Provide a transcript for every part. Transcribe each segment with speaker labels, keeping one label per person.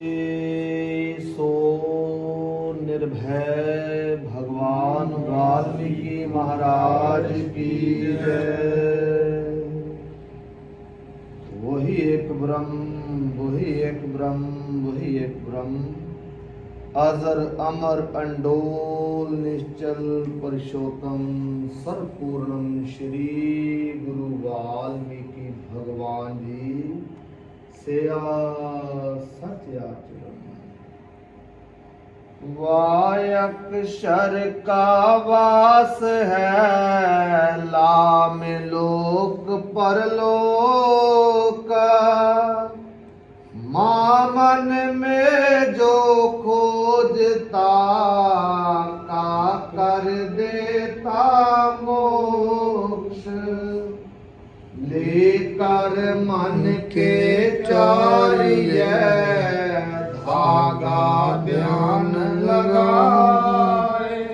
Speaker 1: سو نربھے بھگوان والمیکی مہاراج کی وہی ایک برہم وہی ایک برہم وہی ایک برہم اذر امر انڈول نشچل پرشوتم سر پورنم شری گرو والمیکی بھگوان جی ਸਿਆ ਸਤਿ ਆਚਰਣ ਵਾਇਕ ਸ਼ਰ ਕਾ ਵਾਸ ਹੈ। ਮਨ ਕੇ ਚਾਰਿਐ, ਧਾਗਾ ਬਿਆਨ ਲਗਾਏ।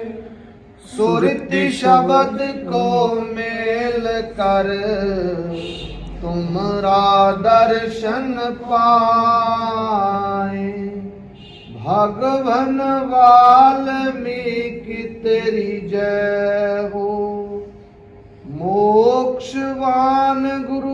Speaker 1: ਸੁਰਤੀ ਸ਼ਬਦ ਕੋ ਮੇਲ ਕਰ, ਤੁਮਰਾ ਦਰਸ਼ਨ
Speaker 2: ਪਾਏ। ਭਗਵਨ ਵਾਲਮੀਕਿ ਤੇਰੀ
Speaker 1: ਜੈ ਹੋ। ਮੋਕਸ਼ਵਾਨ ਗੁਰੂ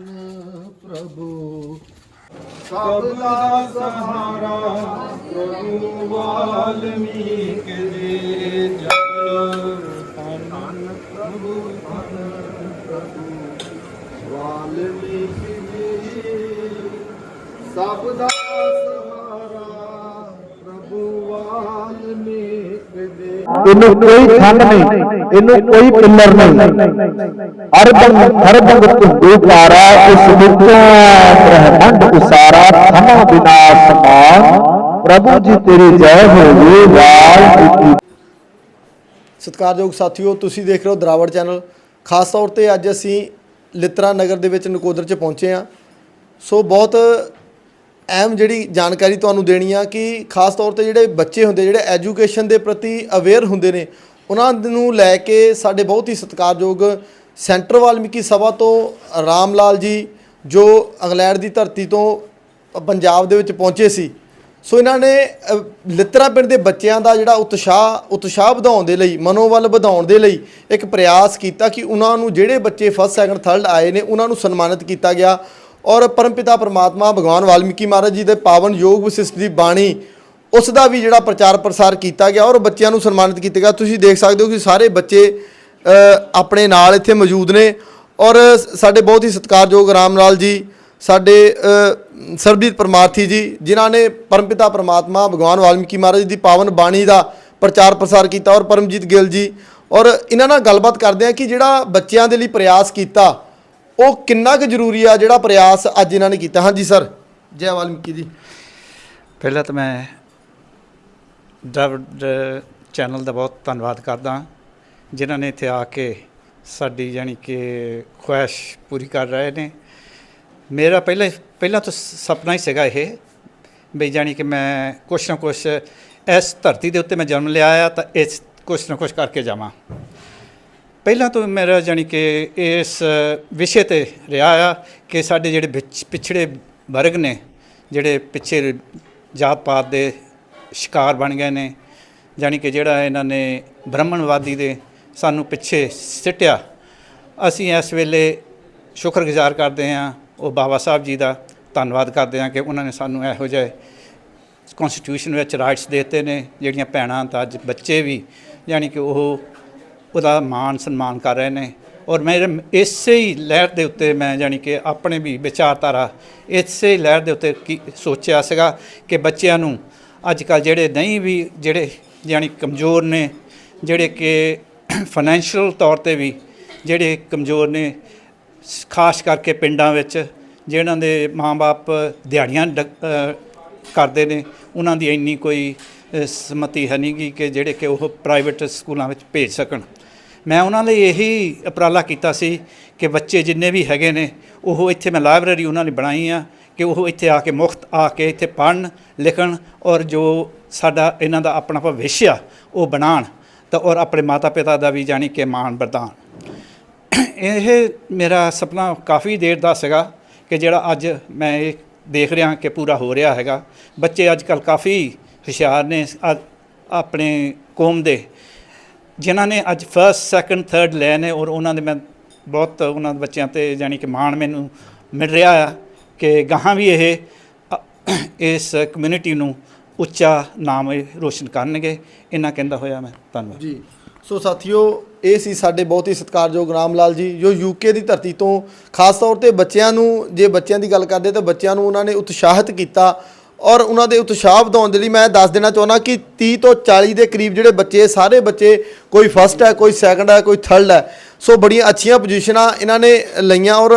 Speaker 1: ਧੰਨ ਪ੍ਰਭੂ।
Speaker 2: ਸਭ ਦਾ ਸਹਾਰਾ ਪ੍ਰਭੂ ਵਾਲਮੀਕ ਜੀ ਜਪ ਲੋ ਪ੍ਰਭੂ, ਧੰਨ ਪ੍ਰਭੂ
Speaker 1: ਵਾਲਮੀਕਿ ਜੀ ਸਭ ਦਾ ਸਹਾਰਾ ਪ੍ਰਭੂ ਵਾਲਮੀਕ ਦੇ।
Speaker 3: ਇਹਨੂੰ ਕੋਈ ਠੰਡ ਨਹੀਂ। ਇਹਨੂੰ ਕੋਈ ਪਿੱਲਰ ਨਹੀਂ। ਅਰਬੰਗ ਹਰਬੰਗ ਤੁੰਦੂ ਕਾਰਾ ਇਸ ਵਿੱਚੋਂ ਬ੍ਰਹਮੰਡ ਉਸਾਰਾ ਥਮਾ ਬਿਨਾ ਸਮਾਨ। ਪ੍ਰਭੂ ਜੀ ਤੇਰੀ ਜੈ ਹੋਵੇ ਵਾਹਿਗੁਰੂ
Speaker 4: ਸਤਿਕਾਰਯੋਗ ਸਾਥੀਓ ਤੁਸੀਂ ਦੇਖ ਰਹੇ ਹੋ ਦਰਾਵੜ ਚੈਨਲ। ਖਾਸ ਤੌਰ ਤੇ ਅੱਜ ਅਸੀਂ ਲਿਤਰਾ ਨਗਰ ਦੇ ਵਿੱਚ ਨਕੋਦਰ 'ਚ ਪਹੁੰਚੇ ਆ ਸੋ ਬਹੁਤ ਅਹਿਮ ਜਿਹੜੀ ਜਾਣਕਾਰੀ ਤੁਹਾਨੂੰ ਦੇਣੀ ਆ ਕਿ ਖਾਸ ਤੌਰ ਤੇ ਜਿਹੜੇ ਬੱਚੇ ਹੁੰਦੇ ਜਿਹੜੇ ਐਜੂਕੇਸ਼ਨ ਦੇ ਪ੍ਰਤੀ ਅਵੇਅਰ ਹੁੰਦੇ ਨੇ ਉਹਨਾਂ ਨੂੰ ਲੈ ਕੇ ਸਾਡੇ ਬਹੁਤ ਹੀ ਸਤਿਕਾਰਯੋਗ ਸੈਂਟਰ ਵਾਲਮੀਕੀ ਸਭਾ ਤੋਂ ਰਾਮ ਲਾਲ ਜੀ ਜੋ ਇੰਗਲੈਂਡ ਦੀ ਧਰਤੀ ਤੋਂ ਪੰਜਾਬ ਦੇ ਵਿੱਚ ਪਹੁੰਚੇ ਸੀ। ਸੋ ਇਹਨਾਂ ਨੇ ਅ, ਲਿੱਤਰਾ ਪਿੰਡ ਦੇ ਬੱਚਿਆਂ ਦਾ ਜਿਹੜਾ ਉਤਸ਼ਾਹ ਉਤਸ਼ਾਹ ਵਧਾਉਣ ਦੇ ਲਈ ਮਨੋਬਲ ਵਧਾਉਣ ਦੇ ਲਈ ਇੱਕ ਪ੍ਰਯਾਸ ਕੀਤਾ ਕਿ ਉਹਨਾਂ ਨੂੰ ਜਿਹੜੇ ਬੱਚੇ ਫਸਟ ਸੈਕੰਡ ਥਰਡ ਆਏ ਨੇ ਉਹਨਾਂ ਨੂੰ ਸਨਮਾਨਿਤ ਕੀਤਾ ਗਿਆ। ਔਰ ਪਰਮਪਿਤਾ ਪਰਮਾਤਮਾ ਭਗਵਾਨ ਵਾਲਮੀਕੀ ਮਹਾਰਾਜ ਜੀ ਦੇ ਪਾਵਨ ਯੋਗ ਵਿਸ਼ਿਸ਼ਟ ਦੀ ਬਾਣੀ ਉਸ ਦਾ ਵੀ ਜਿਹੜਾ ਪ੍ਰਚਾਰ ਪ੍ਰਸਾਰ ਕੀਤਾ ਗਿਆ ਔਰ ਬੱਚਿਆਂ ਨੂੰ ਸਨਮਾਨਿਤ ਕੀਤਾ ਗਿਆ। ਤੁਸੀਂ ਦੇਖ ਸਕਦੇ ਹੋ ਕਿ ਸਾਰੇ ਬੱਚੇ ਆਪਣੇ ਨਾਲ ਇੱਥੇ ਮੌਜੂਦ ਨੇ ਔਰ ਸਾਡੇ ਬਹੁਤ ਹੀ ਸਤਿਕਾਰਯੋਗ ਰਾਮ ਲਾਲ ਜੀ, ਸਾਡੇ ਸਰਬਜੀਤ ਪਰਮਾਰਥੀ ਜੀ, ਜਿਨ੍ਹਾਂ ਨੇ ਪਰਮਪਿਤਾ ਪ੍ਰਮਾਤਮਾ, ਭਗਵਾਨ ਵਾਲਮੀਕੀ ਮਹਾਰਾਜ ਦੀ ਪਾਵਨ ਬਾਣੀ ਦਾ ਪ੍ਰਚਾਰ ਪ੍ਰਸਾਰ ਕੀਤਾ ਔਰ ਪਰਮਜੀਤ ਗਿੱਲ ਜੀ ਔਰ ਇਹਨਾਂ ਨਾਲ ਗੱਲਬਾਤ ਕਰਦੇ ਆ ਕਿ ਜਿਹੜਾ ਬੱਚਿਆਂ ਦੇ ਲਈ ਪ੍ਰਯਾਸ ਕੀਤਾ, ਉਹ ਕਿੰਨਾ ਕੁ ਜ਼ਰੂਰੀ ਆ ਜਿਹੜਾ ਪ੍ਰਯਾਸ ਅੱਜ ਇਹਨਾਂ ਨੇ ਕੀਤਾ। ਹਾਂਜੀ ਸਰ, ਜੈ ਵਾਲਮੀਕੀ ਜੀ।
Speaker 5: ਪਹਿਲਾਂ ਤਾਂ ਮੈਂ ਡਰਾਵਡ ਚੈਨਲ ਦਾ ਬਹੁਤ ਧੰਨਵਾਦ ਕਰਦਾ ਜਿਨ੍ਹਾਂ ਨੇ ਇੱਥੇ ਆ ਕੇ ਸਾਡੀ ਯਾਨੀ ਕਿ ਖੁਆਇਸ਼ ਪੂਰੀ ਕਰ ਰਹੇ ਨੇ। ਮੇਰਾ ਪਹਿਲਾਂ ਪਹਿਲਾਂ ਤੋਂ ਸੁਪਨਾ ਹੀ ਸੀਗਾ ਇਹ, ਵੀ ਜਾਣੀ ਕਿ ਮੈਂ ਕੁਛ ਨਾ ਕੁਛ ਇਸ ਧਰਤੀ ਦੇ ਉੱਤੇ ਮੈਂ ਜਨਮ ਲਿਆ ਆ, ਤਾਂ ਇਸ ਕੁਛ ਨਾ ਕੁਛ ਕਰਕੇ ਜਾਵਾਂ। ਪਹਿਲਾਂ ਤੋਂ ਮੇਰਾ ਜਾਣੀ ਕਿ ਇਸ ਵਿਸ਼ੇ ਤੇ ਰਿਹਾ ਆ ਕਿ ਸਾਡੇ ਜਿਹੜੇ ਵਿਚ- ਪਿਛੜੇ ਵਰਗ ਨੇ, ਜਿਹੜੇ ਪਿੱਛੇ ਜਾਤ ਪਾਤ ਦੇ ਸ਼ਿਕਾਰ ਬਣ ਗਏ ਨੇ, ਜਾਣੀ ਕਿ ਜਿਹੜਾ ਇਹਨਾਂ ਨੇ ਬ੍ਰਾਹਮਣਵਾਦੀ ਦੇ ਸਾਨੂੰ ਪਿੱਛੇ ਸਿੱਟਿਆ। ਅਸੀਂ ਇਸ ਵੇਲੇ ਸ਼ੁਕਰਗੁਜ਼ਾਰ ਕਰਦੇ ਹਾਂ, ਉਹ ਬਾਬਾ ਸਾਹਿਬ ਜੀ ਦਾ ਧੰਨਵਾਦ ਕਰਦੇ ਹਾਂ ਕਿ ਉਹਨਾਂ ਨੇ ਸਾਨੂੰ ਇਹੋ ਜਿਹੇ ਕਨਸਟੀਟਿਊਸ਼ਨ ਵਿੱਚ ਰਾਈਟਸ ਦਿੱਤੇ ਨੇ, ਜਿਹੜੀਆਂ ਭੈਣਾਂ ਤਾਂ ਅੱਜ ਬੱਚੇ ਵੀ ਯਾਨੀ ਕਿ ਉਹ ਉਹਦਾ ਮਾਣ ਸਨਮਾਨ ਕਰ ਰਹੇ ਨੇ। ਔਰ ਮੇਰੇ ਇਸੇ ਹੀ ਲਹਿਰ ਦੇ ਉੱਤੇ ਮੈਂ ਯਾਨੀ ਕਿ ਆਪਣੇ ਵੀ ਵਿਚਾਰਧਾਰਾ ਇਸੇ ਲਹਿਰ ਦੇ ਉੱਤੇ ਕੀ ਸੋਚਿਆ ਸੀਗਾ ਕਿ ਬੱਚਿਆਂ ਨੂੰ ਅੱਜ ਕੱਲ੍ਹ ਜਿਹੜੇ ਨਹੀਂ ਵੀ ਜਿਹੜੇ ਯਾਨੀ ਕਮਜ਼ੋਰ ਨੇ ਜਿਹੜੇ ਕਿ ਫਾਈਨੈਂਸ਼ੀਅਲ ਤੌਰ ਤੇ ਵੀ ਜਿਹੜੇ ਕਮਜ਼ੋਰ ਨੇ ਖਾਸ ਕਰਕੇ ਪਿੰਡਾਂ ਵਿੱਚ ਜਿਹਨਾਂ ਦੇ ਮਾਂ-ਬਾਪ ਦਿਹਾੜੀਆਂ ਡ- ਕਰਦੇ ਨੇ ਉਹਨਾਂ ਦੀ ਇੰਨੀ ਕੋਈ ਅ, ਸਮਤੀ ਹੈ ਨਹੀਂ ਗੀ ਕਿ ਜਿਹੜੇ ਕਿ ਉਹ ਪ੍ਰਾਈਵੇਟ ਸਕੂਲਾਂ ਵਿੱਚ ਭੇਜ ਸਕਣ। ਮੈਂ ਉਹਨਾਂ ਲਈ ਇਹੀ ਉਪਰਾਲਾ ਕੀਤਾ ਸੀ ਕਿ ਬੱਚੇ ਜਿੰਨੇ ਵੀ ਹੈਗੇ ਨੇ ਉਹ ਇੱਥੇ ਮੈਂ ਲਾਇਬ੍ਰੇਰੀ ਉਹਨਾਂ ਲਈ ਬਣਾਈ ਆ ਕਿ ਉਹ ਇੱਥੇ ਆ ਕੇ ਮੁਫਤ ਆ ਕੇ ਇੱਥੇ ਪੜ੍ਹਨ, ਲਿਖਣ ਔਰ ਜੋ ਸਾਡਾ ਇਹਨਾਂ ਦਾ ਆਪਣਾ ਭਵਿੱਖ ਆ, ਉਹ ਬਣਾਉਣ ਤਾਂ ਔਰ ਆਪਣੇ ਮਾਤਾ ਪਿਤਾ ਦਾ ਵੀ ਜਾਣੀ ਕਿ ਮਾਣ ਵਰਦਾਨ ਇਹ ਮੇਰਾ ਸੁਪਨਾ ਕਾਫੀ ਦੇਰ ਦਾ ਸੀਗਾ ਕਿ ਜਿਹੜਾ ਅੱਜ ਮੈਂ ਇਹ ਦੇਖ ਰਿਹਾ ਕਿ ਪੂਰਾ ਹੋ ਰਿਹਾ ਹੈਗਾ। ਬੱਚੇ ਅੱਜ ਕੱਲ ਕਾਫੀ ਹੁਸ਼ਿਆਰ ਨੇ ਅ- ਆਪਣੇ ਕੌਮ ਦੇ। ਜਿਨ੍ਹਾਂ ਨੇ ਅੱਜ ਫਰਸਟ ਸੈਕੰਡ ਥਰਡ ਲਏ ਨੇ ਔਰ ਉਹਨਾਂ ਦੇ ਮੈਂ ਬਹੁਤ ਉਹਨਾਂ ਦੇ ਬੱਚਿਆਂ ਤੇ ਜਾਣੀ ਕਿ ਮਾਣ ਮੈਨੂੰ ਮਿਲ ਰਿਹਾ ਆ। ਕਿ ਗਾਹਾਂ ਵੀ ਇਹ, ਇਸ ਕਮਿਊਨਿਟੀ ਨੂੰ ਉੱਚਾ ਨਾਮ ਰੋਸ਼ਨ ਕਰਨਗੇ। ਇਹਨਾਂ ਕਹਿੰਦਾ ਹੋਇਆ ਮੈਂ। ਧੰਨਵਾਦ।
Speaker 1: ਜੀ। ਸੋ ਸਾਥੀਓ, ਇਹ ਸੀ ਸਾਡੇ ਬਹੁਤ ਹੀ ਸਤਿਕਾਰਯੋਗ ਰਾਮ ਲਾਲ ਜੀ, ਜੋ ਯੂਕੇ ਦੀ ਧਰਤੀ ਤੋਂ ਖਾਸ ਤੌਰ ਤੇ ਬੱਚਿਆਂ ਨੂੰ, ਜੇ ਬੱਚਿਆਂ ਦੀ ਗੱਲ ਕਰਦੇ ਤਾਂ ਬੱਚਿਆਂ ਨੂੰ ਉਹਨਾਂ ਨੇ ਉਤਸ਼ਾਹਿਤ ਕੀਤਾ ਔਰ ਉਹਨਾਂ ਦੇ ਉਤਸ਼ਾਹ ਵਧਾਉਣ ਦੇ ਲਈ ਮੈਂ ਦੱਸ ਦੇਣਾ ਚਾਹੁੰਦਾ ਕਿ 30 ਤੋਂ 40 ਦੇ ਕਰੀਬ ਜਿਹੜੇ ਬੱਚੇ ਸਾਰੇ ਬੱਚੇ ਕੋਈ ਫਸਟ ਹੈ, ਕੋਈ ਸੈਕੰਡ ਹੈ, ਕੋਈ ਥਰਡ ਹੈ ਸੋ ਬੜੀਆਂ ਅੱਛੀਆਂ ਪੋਜੀਸ਼ਨਾਂ ਇਹਨਾਂ ਨੇ ਲਈਆਂ ਔਰ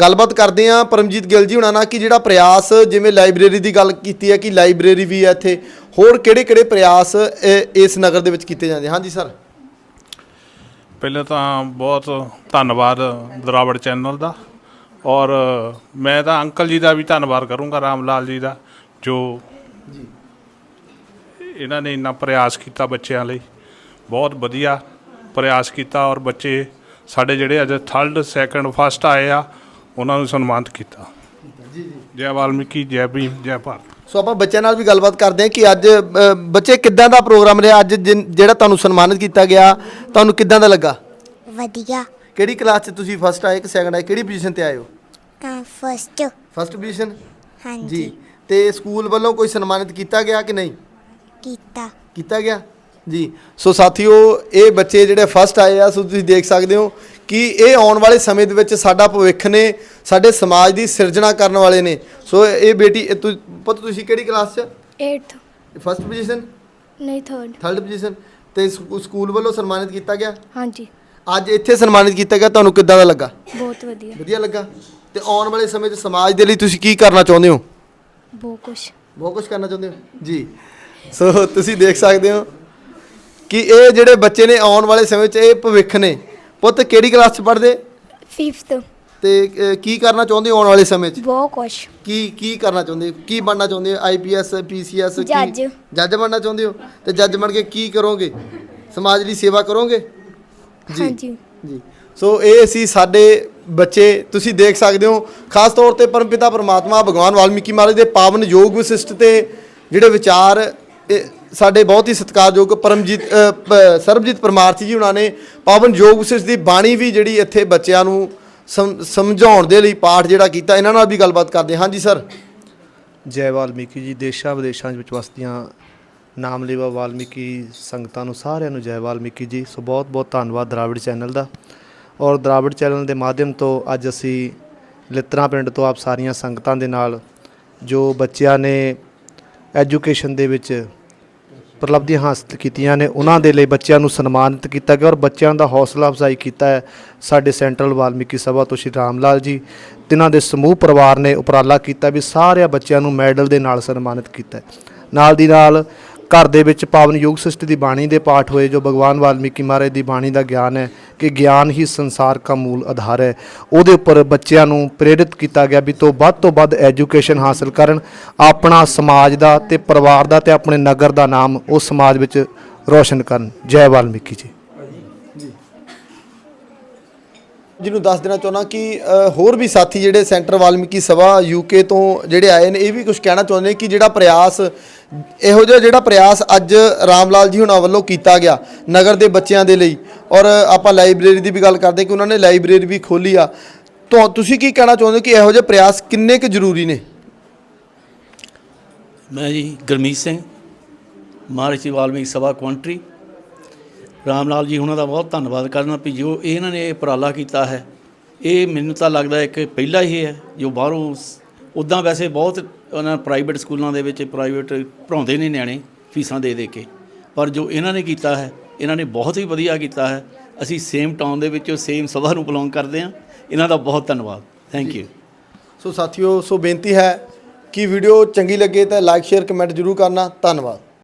Speaker 1: ਗੱਲਬਾਤ ਕਰਦੇ ਆ ਪਰਮਜੀਤ ਗਿੱਲ ਜੀ ਹੁਣਾਂ ਨਾਲ ਕਿ ਜਿਹੜਾ ਪ੍ਰਯਾਸ ਜਿਵੇਂ ਲਾਇਬ੍ਰੇਰੀ ਦੀ ਗੱਲ ਕੀਤੀ ਹੈ ਕਿ ਲਾਇਬ੍ਰੇਰੀ ਵੀ ਹੈ ਇੱਥੇ ਹੋਰ ਕਿਹੜੇ ਕਿਹੜੇ ਪ੍ਰਯਾਸ ਇਸ ਨਗਰ ਦੇ ਵਿੱਚ ਕੀਤੇ ਜਾਂਦੇ ਹਾਂਜੀ ਸਰ।
Speaker 6: ਪਹਿਲਾਂ ਤਾਂ ਬਹੁਤ ਧੰਨਵਾਦ ਦਰਾਵੜ ਚੈਨਲ ਦਾ ਔਰ ਮੈਂ ਤਾਂ ਅੰਕਲ ਜੀ ਦਾ ਵੀ ਧੰਨਵਾਦ ਕਰੂੰਗਾ ਰਾਮ ਲਾਲ ਜੀ ਦਾ ਜੋ। ਇਹਨਾਂ ਨੇ ਇੰਨਾ ਪ੍ਰਯਾਸ ਕੀਤਾ ਬੱਚਿਆਂ ਲਈ। ਬਹੁਤ ਵਧੀਆ ਪ੍ਰਯਾਸ ਕੀਤਾ ਔਰ ਬੱਚੇ ਸਾਡੇ ਜਿਹੜੇ ਅੱਜ ਥਰਡ ਸੈਕੰਡ ਫਸਟ ਆਏ ਆ ਉਹਨਾਂ ਨੂੰ ਸਨਮਾਨਿਤ ਕੀਤਾ। ਜੀ ਜੀ ਜੈ ਵਾਲਮੀਕੀ ਜੈ ਭੀਮ ਜੈ ਭਾਰਤ।
Speaker 1: ਸੋ ਆਪਾਂ ਬੱਚਿਆਂ ਨਾਲ ਵੀ ਗੱਲਬਾਤ ਕਰਦੇ ਹਾਂ ਕਿ ਅੱਜ ਅ, ਬੱਚੇ ਕਿੱਦਾਂ ਦਾ ਪ੍ਰੋਗਰਾਮ ਰਿਹਾ? ਅੱਜ ਜਿਨ- ਜਿਹੜਾ ਤੁਹਾਨੂੰ ਸਨਮਾਨਿਤ ਕੀਤਾ ਗਿਆ ਤੁਹਾਨੂੰ ਕਿੱਦਾਂ ਦਾ ਲੱਗਾ?
Speaker 7: ਵਧੀਆ।
Speaker 1: ਕਿਹੜੀ ਕਲਾਸ 'ਚ ਤੁਸੀਂ ਫਸਟ ਆਏ ਕਿ ਸੈਕੰਡ ਆਏ? ਕਿਹੜੀ ਪੋਜੀਸ਼ਨ ਤੇ ਆਏ ਹੋ?
Speaker 7: ਫਸਟ
Speaker 1: ਫਸਟ ਪੋਜੀਸ਼ਨ
Speaker 7: ਹਾਂਜੀ।
Speaker 1: ਜੀ। ਤੇ ਸਕੂਲ ਵੱਲੋਂ ਕੋਈ ਸਨਮਾਨਿਤ ਕੀਤਾ ਗਿਆ ਕਿ ਨਹੀਂ?
Speaker 7: ਕੀਤਾ।
Speaker 1: ਕੀਤਾ ਗਿਆ? ਜੀ ਸੋ ਸਾਥੀਓ ਇਹ ਬੱਚੇ ਜਿਹੜੇ ਫਸਟ ਆਏ ਆ ਸੋ ਤੁਸੀਂ ਦੇਖ ਸਕਦੇ ਹੋ ਕਿ ਇਹ ਆਉਣ ਵਾਲੇ ਸਮੇਂ ਦੇ ਵਿੱਚ ਸਾਡਾ ਭਵਿੱਖ ਨੇ ਸਾਡੇ ਸਮਾਜ ਦੀ ਸਿਰਜਣਾ ਕਰਨ ਵਾਲੇ ਨੇ। ਸੋ ਇਹ ਬੇਟੀ ਇਹ ਤੁ- ਪੁੱਤ ਤੁਸੀਂ ਕਿਹੜੀ ਕਲਾਸ 'ਚ
Speaker 8: 8th
Speaker 1: ਫਸਟ ਪੋਜੀਸ਼ਨ
Speaker 8: ਨਹੀਂ 3rd
Speaker 1: ਥਰਡ ਪੋਜੀਸ਼ਨ ਤੇ ਸਕੂ- ਸਕੂਲ ਵੱਲੋਂ ਸਨਮਾਨਿਤ ਕੀਤਾ ਗਿਆ?
Speaker 8: ਹਾਂਜੀ।
Speaker 1: ਅੱਜ ਇੱਥੇ ਸਨਮਾਨਿਤ ਕੀਤਾ ਗਿਆ ਤੁਹਾਨੂੰ ਕਿੱਦਾਂ ਦਾ ਲੱਗਾ?
Speaker 8: ਬਹੁਤ ਵਧੀਆ।
Speaker 1: ਵਧੀਆ ਲੱਗਾ? ਤੇ ਆਉਣ ਵਾਲੇ ਸਮੇਂ 'ਚ ਸਮਾਜ ਦੇ ਲਈ ਤੁਸੀਂ ਕੀ ਕਰਨਾ ਚਾਹੁੰਦੇ ਹੋ?
Speaker 8: ਬਹੁਤ ਕੁਛ।
Speaker 1: ਬਹੁਤ ਕੁਝ ਕਰਨਾ ਚਾਹੁੰਦੇ ਹੋ? ਜੀ। ਸੋ ਤੁਸੀਂ ਦੇਖ ਸਕਦੇ ਹੋ ਕਿ ਇਹ ਜਿਹੜੇ ਬੱਚੇ ਨੇ ਆਉਣ ਵਾਲੇ ਸਮੇਂ 'ਚ ਇਹ ਭਵਿੱਖ ਨੇ। ਪੁੱਤ ਕਿਹੜੀ ਕਲਾਸ 'ਚ ਪੜ੍ਹਦੇ?
Speaker 8: 5th
Speaker 1: ਤੇ। ਅਹ, ਕੀ ਕਰਨਾ ਚਾਹੁੰਦੇ ਹੋ ਆਉਣ ਵਾਲੇ ਸਮੇਂ 'ਚ?
Speaker 8: ਬਹੁਤ ਕੁਛ।
Speaker 1: ਕੀ ਕੀ ਕਰਨਾ ਚਾਹੁੰਦੇ ਹੋ? ਕੀ ਬਣਨਾ ਚਾਹੁੰਦੇ ਹੋ? ਆਈਪੀਐਸ ਪੀਸੀਐਸ
Speaker 8: ਜੱਜ।
Speaker 1: ਜੱਜ ਬਣਨਾ ਚਾਹੁੰਦੇ ਹੋ? ਤੇ ਜੱਜ ਬਣ ਕੇ ਕੀ ਕਰੋਗੇ? ਸਮਾਜ ਲਈ ਸੇਵਾ ਕਰੋਗੇ? ਜੀ।
Speaker 8: ਹਾਂਜੀ।
Speaker 1: ਜੀ। ਸੋ ਇਹ ਸੀ ਸਾਡੇ ਬੱਚੇ। ਤੁਸੀਂ ਦੇਖ ਸਕਦੇ ਹੋ ਖਾਸ ਤੌਰ ਤੇ ਪਰਮਪਿਤਾ ਪਰਮਾਤਮਾ ਭਗਵਾਨ ਵਾਲਮੀਕੀ ਮਹਾਰਾਜ ਦੇ ਪਾਵਨ ਯੋਗ ਵਿਸ਼ਿਸ਼ਟ ਤੇ ਜਿਹੜੇ ਵਿਚਾਰ ਇਹ ਸਾਡੇ ਬਹੁਤ ਹੀ ਸਤਿਕਾਰਯੋਗ ਪਰਮਜੀਤ ਅ, ਪ- ਸਰਬਜੀਤ ਪਰਮਾਰਥੀ ਜੀ ਉਹਨਾਂ ਨੇ ਪਾਵਨ ਯੋਗ ਵਿਸ਼ਿਸ਼ਟ ਦੀ ਬਾਣੀ ਵੀ ਜਿਹੜੀ ਇੱਥੇ ਬੱਚਿਆਂ ਨੂੰ ਸਮ- ਸਮਝਾਉਣ ਦੇ ਲਈ ਪਾਠ ਜਿਹੜਾ ਕੀਤਾ ਇਹਨਾਂ ਨਾਲ ਵੀ ਗੱਲਬਾਤ ਕਰਦੇ ਹਾਂ। ਹਾਂਜੀ ਸਰ।
Speaker 9: ਜੈ ਵਾਲਮੀਕੀ ਜੀ ਦੇਸ਼ਾਂ ਵਿਦੇਸ਼ਾਂ ਵਿੱਚ ਵਸਦੀਆਂ ਨਾਮਲੇਵਾ ਵਾਲਮੀਕੀ ਸੰਗਤਾਂ ਨੂੰ ਸਾਰਿਆਂ ਨੂੰ ਜੈ ਵਾਲਮੀਕੀ ਜੀ। ਸੋ ਬਹੁਤ ਬਹੁਤ ਧੰਨਵਾਦ ਦਰਾਵਿੜ ਚੈਨਲ ਦਾ। ਔਰ ਦਰਾਵਿੜ ਚੈਨਲ ਦੇ ਮਾਧਿਅਮ ਤੋਂ ਅੱਜ ਅਸੀਂ ਲਿੱਤਰਾ ਪਿੰਡ ਤੋਂ ਆਪ ਸਾਰੀਆਂ ਸੰਗਤਾਂ ਦੇ ਨਾਲ ਜੋ ਬੱਚਿਆਂ ਨੇ ਐਜੂਕੇਸ਼ਨ ਦੇ ਵਿੱਚ ਪ੍ਰਲਬਧੀਆਂ ਹਾਸਲ ਕੀਤੀਆਂ ਨੇ। ਉਹਨਾਂ ਦੇ ਲਈ ਬੱਚਿਆਂ ਨੂੰ ਸਨਮਾਨਿਤ ਕੀਤਾ ਗਿਆ ਔਰ ਬੱਚਿਆਂ ਦਾ ਹੌਸਲਾ ਅਫਜ਼ਾਈ ਕੀਤਾ ਹੈ। ਸਾਡੇ ਸੈਂਟਰਲ ਵਾਲਮੀਕੀ ਸਭਾ ਤੋਂ ਸ਼੍ਰੀ ਰਾਮ ਲਾਲ ਜੀ ਤਿਨਾਂ ਦੇ ਸਮੂਹ ਪਰਿਵਾਰ ਨੇ ਉਪਰਾਲਾ ਕੀਤਾ ਵੀ ਸਾਰਿਆਂ ਬੱਚਿਆਂ ਨੂੰ ਮੈਡਲ ਦੇ ਨਾਲ ਸਨਮਾਨਿਤ ਕੀਤਾ ਨਾਲ ਦੀ ਨਾਲ ਘਰ ਦੇ ਵਿੱਚ ਪਾਵਨ ਯੁਗ ਸ੍ਰਿਸ਼ਟੀ ਦੀ ਬਾਣੀ ਦੇ ਪਾਠ ਹੋਏ, ਜੋ ਭਗਵਾਨ ਵਾਲਮੀਕੀ ਮਹਾਰਾਜ ਦੀ ਬਾਣੀ ਦਾ ਗਿਆਨ ਹੈ ਕਿ ਗਿਆਨ ਹੀ ਸੰਸਾਰ ਦਾ ਮੂਲ ਆਧਾਰ ਹੈ। ਉਹਦੇ ਉੱਪਰ ਬੱਚਿਆਂ ਨੂੰ ਪ੍ਰੇਰਿਤ ਕੀਤਾ ਗਿਆ ਵੀ ਤੋਂ ਵੱਧ ਤੋਂ ਵੱਧ ਐਜੂਕੇਸ਼ਨ ਹਾਸਲ ਕਰਨ, ਆਪਣਾ ਸਮਾਜ ਦਾ ਤੇ ਪਰਿਵਾਰ ਦਾ ਤੇ ਆਪਣੇ ਨਗਰ ਦਾ ਨਾਮ ਉਸ ਸਮਾਜ ਵਿੱਚ ਰੋਸ਼ਨ ਕਰਨ। ਜੈ ਵਾਲਮੀਕੀ ਜੀ।
Speaker 1: ਜਿਹਨੂੰ ਦੱਸ ਦੇਣਾ ਚਾਹੁੰਦਾ ਕਿ ਹੋਰ ਵੀ ਸਾਥੀ ਜਿਹੜੇ ਸੈਂਟਰ ਵਾਲਮੀਕੀ ਸਭਾ ਯੂਕੇ ਤੋਂ ਜਿਹੜੇ ਆਏ ਨੇ, ਇਹ ਵੀ ਕੁਝ ਕਹਿਣਾ ਚਾਹੁੰਦੇ ਨੇ ਕਿ ਜਿਹੜਾ ਪ੍ਰਯਾਸ, ਇਹੋ ਜਿਹਾ ਜਿਹੜਾ ਪ੍ਰਯਾਸ ਅੱਜ ਰਾਮ ਲਾਲ ਜੀ ਹੁਣਾਂ ਵੱਲੋਂ ਕੀਤਾ ਗਿਆ ਨਗਰ ਦੇ ਬੱਚਿਆਂ ਦੇ ਲਈ। ਔਰ ਆਪਾਂ ਲਾਇਬ੍ਰੇਰੀ ਦੀ ਵੀ ਗੱਲ ਕਰਦੇ ਕਿ ਉਹਨਾਂ ਨੇ ਲਾਇਬ੍ਰੇਰੀ ਵੀ ਖੋਲੀ ਆ। ਤਾਂ ਤੁਸੀਂ ਕੀ ਕਹਿਣਾ ਚਾਹੁੰਦੇ ਹੋ ਕਿ ਇਹੋ ਜਿਹੇ ਪ੍ਰਯਾਸ ਕਿੰਨੇ ਕੁ ਜ਼ਰੂਰੀ ਨੇ?
Speaker 10: ਮੈਂ ਜੀ ਗੁਰਮੀਤ ਸਿੰਘ, ਮਹਾਰਾਸ਼ਟਰੀ ਵਾਲਮੀਕ ਸਭਾ ਕੁਆਂਟਰੀ ਰਾਮ ਲਾਲ ਜੀ ਉਹਨਾਂ ਦਾ ਬਹੁਤ ਧੰਨਵਾਦ ਕਰਨਾ ਵੀ ਜੋ ਇਹਨਾਂ ਨੇ ਇਹ ਉਪਰਾਲਾ ਕੀਤਾ ਹੈ, ਇਹ ਮੈਨੂੰ ਤਾਂ ਲੱਗਦਾ ਇੱਕ ਕਿ ਪਹਿਲਾ ਹੀ ਹੈ, ਜੋ ਬਾਹਰੋਂ ਉਦਾਂ ਵੈਸੇ ਬਹੁਤ ਉਹਨਾਂ ਪ੍ਰਾਈਵੇਟ ਸਕੂਲਾਂ ਦੇ ਵਿੱਚ ਪ੍ਰਾਈਵੇਟ ਪੜ੍ਹਾਉਂਦੇ ਨੇ ਨਿਆਣੇ ਫੀਸਾਂ ਦੇ ਦੇ ਕੇ, ਪਰ ਜੋ ਇਹਨਾਂ ਨੇ ਕੀਤਾ ਹੈ, ਇਹਨਾਂ ਨੇ ਬਹੁਤ ਹੀ ਵਧੀਆ ਕੀਤਾ ਹੈ, ਅਸੀਂ ਸੇਮ ਟਾਊਨ ਦੇ ਵਿੱਚੋਂ ਸੇਮ ਸਭਾ ਨੂੰ ਬਿਲੋਂਗ ਕਰਦੇ ਹਾਂ, ਇਹਨਾਂ ਦਾ ਬਹੁਤ ਧੰਨਵਾਦ ਥੈਂਕ ਯੂ
Speaker 1: ਸੋ ਸਾਥੀਓ, ਸੋ ਬੇਨਤੀ ਹੈ ਕਿ ਵੀਡੀਓ ਚੰਗੀ ਲੱਗੇ ਤਾਂ ਲਾਈਕ ਸ਼ੇਅਰ ਕਮੈਂਟ ਜ਼ਰੂਰ ਕਰਨਾ, ਧੰਨਵਾਦ।